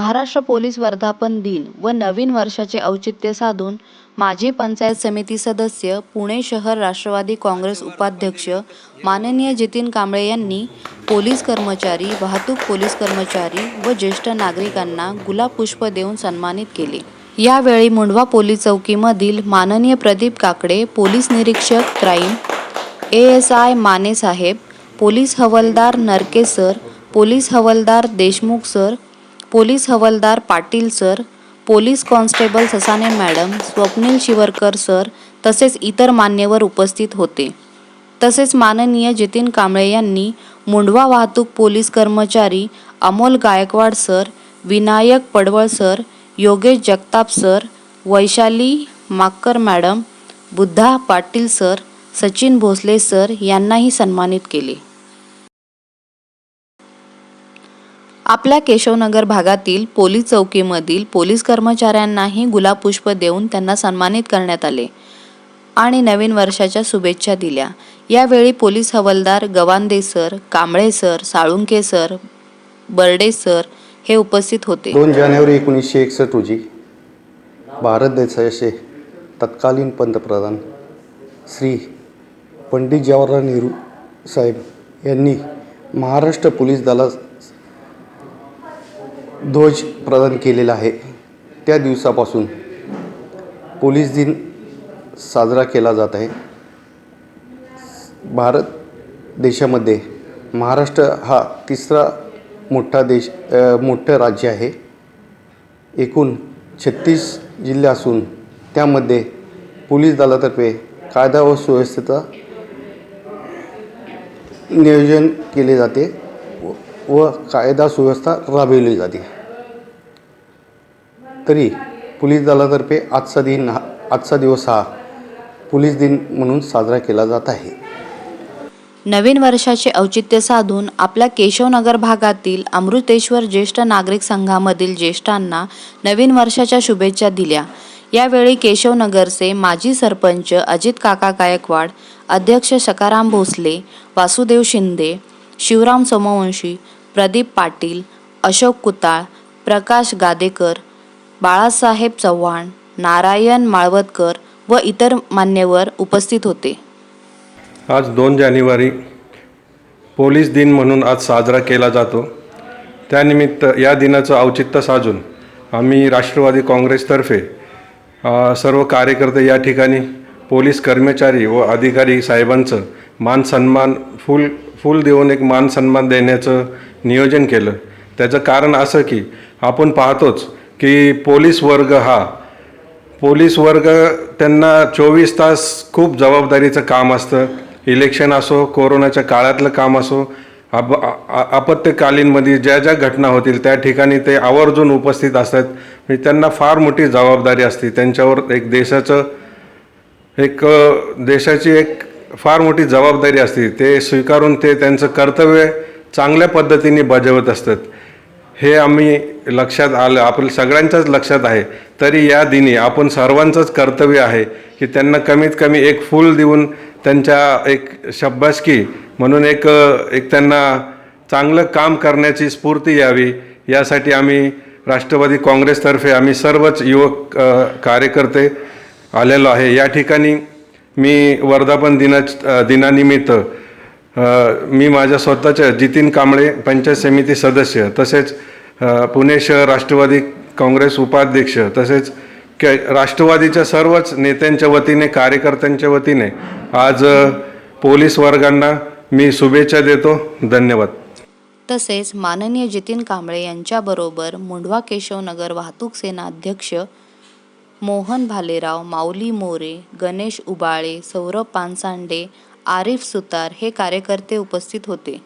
Maharashtra police वर्धापन दिन व नवीन वर्षाचे औचित्य साधून माजी पंचायत समिती सदस्य पुणे शहर राष्ट्रवादी काँग्रेस उपाध्यक्ष माननीय जितीन कांबळे यांनी पोलीस कर्मचारी वाहतूक पोलीस कर्मचारी व ज्येष्ठ नागरिकांना गुलाब पुष्प देऊन सन्मानित केले. यावेळी मुंढवा पोलीस चौकीमधील माननीय प्रदीप काकडे पोलीस निरीक्षक crime A S I Mane Saheb police हवालदार नरके सर पोलीस हवालदार देशमुख सर पोलीस हवालदार Patil sir police constable Sasane madam Swapnil Shivarkar sir तसेच इतर मान्यवर उपस्थित होते. तसेच माननीय जितीन कांबळे यांनी मुंढवा वाहतूक पोलीस कर्मचारी Amol Gaikwad sir Vinayak Padwal sir Yogesh Jagtap sir Vaishali Makkar madam Buddha Patil sir Sachin Bhosale sir यांनाही सन्मानित केले. आपल्या केशवनगर भागातील पोलीस चौकीमधील पोलीस कर्मचाऱ्यांनाही गुलाब पुष्प देऊन त्यांना सन्मानित करण्यात आले आणि नवीन वर्षाच्या शुभेच्छा दिल्या. यावेळी पोलीस हवालदार Gawande sir Kamble sir Salunke sir Barde sir हे उपस्थित होते. दोन जानेवारी एकोणीसशे एकसष्ट रोजी भारत देशाचे तत्कालीन पंतप्रधान श्री पंडित जवाहरलाल नेहरू साहेब यांनी महाराष्ट्र पोलीस दलास ध्वज प्रदान केलेला आहे. त्या दिवसापासून पोलीस दिन साजरा केला जात आहे. भारत देशामध्ये महाराष्ट्र हा तिसरा मोठा देश मोठं राज्य आहे. एकूण छत्तीस जिल्हे असून त्यामध्ये पोलीस दलातर्फे कायदा व सुव्यवस्थेचा नियोजन केले जाते व- व कायदा सुव्यवस्था राबविली जाते. तरी पोलीस दलातर्फे आजचा दिन हा आजचा दिवस हा पोलीस दिन म्हणून साजरा केला जात आहे. नवीन वर्षाचे औचित्य साधून आपल्या केशवनगर भागातील अमृतेश्वर ज्येष्ठ नागरिक संघामधील ज्येष्ठांना नवीन वर्षाच्या शुभेच्छा दिल्या. यावेळी केशवनगरचे माजी सरपंच अजित काका गायकवाड अध्यक्ष सकाराम भोसले वासुदेव शिंदे शिवराम सोमवंशी प्रदीप पाटील अशोक कुताळ प्रकाश गादेकर बाळासाहेब चव्हाण नारायण माळवतकर व इतर मान्यवर उपस्थित होते. आज दोन जानेवारी पोलीस दिन म्हणून आज साजरा केला जातो. त्यानिमित्त या दिनाचं औचित्य साजून आम्ही राष्ट्रवादी काँग्रेसतर्फे सर्व कार्यकर्ते या ठिकाणी पोलीस कर्मचारी व अधिकारी साहेबांचं मान सन्मान फुल फुल देऊन एक मान सन्मान देण्याचं नियोजन केलं. त्याचं कारण असं की आपण पाहतोच की पोलीस वर्ग हा पोलीस वर्ग त्यांना चोवीस तास खूप जबाबदारीचं काम असतं. इलेक्शन असो कोरोनाच्या काळातलं काम असो आप आपत्कालीनमध्ये ज्या ज्या घटना होतील त्या ठिकाणी ते आवर्जून उपस्थित असतात. म्हणजे त्यांना फार मोठी जबाबदारी असते. त्यांच्यावर एक देशाचं एक देशाची एक फार मोठी जबाबदारी असते. ते स्वीकारून ते त्यांचं कर्तव्य चांगल्या पद्धतीने बजावत असतात. हे आम्ही लक्षात आलं आपल्या सगळ्यांच्याच लक्षात आहे. तरी या दिनी आपण सर्वांचंच कर्तव्य आहे की त्यांना कमीत कमी एक फूल देऊन त्यांच्या एक शब्बासकी म्हणून एक एक त्यांना चांगलं काम करण्याची स्फूर्ती यावी. यासाठी आम्ही राष्ट्रवादी काँग्रेसतर्फे आम्ही सर्वच युवक कार्यकर्ते आलेलो आहे. या ठिकाणी मी वर्धापन दिना दिनानिमित्त मी माझ्या स्वतःच्या जितीन कांबळे पंचायत समिती सदस्य तसेच पुणे शहर राष्ट्रवादी काँग्रेस उपाध्यक्ष तसेच के राष्ट्रवादीच्या सर्वच नेत्यांच्या वतीने कार्यकर्त्यांच्या वतीने आज पोलीस वर्गांना मी शुभेच्छा देतो. धन्यवाद. तसेच माननीय जितीन कांबळे यांच्याबरोबर मुंढवा केशवनगर वाहतूक सेना अध्यक्ष मोहन भालेराव माऊली मोरे गणेश उबाळे सौरभ पानसांडे आरिफ सुतार हे कार्यकर्ते उपस्थित होते.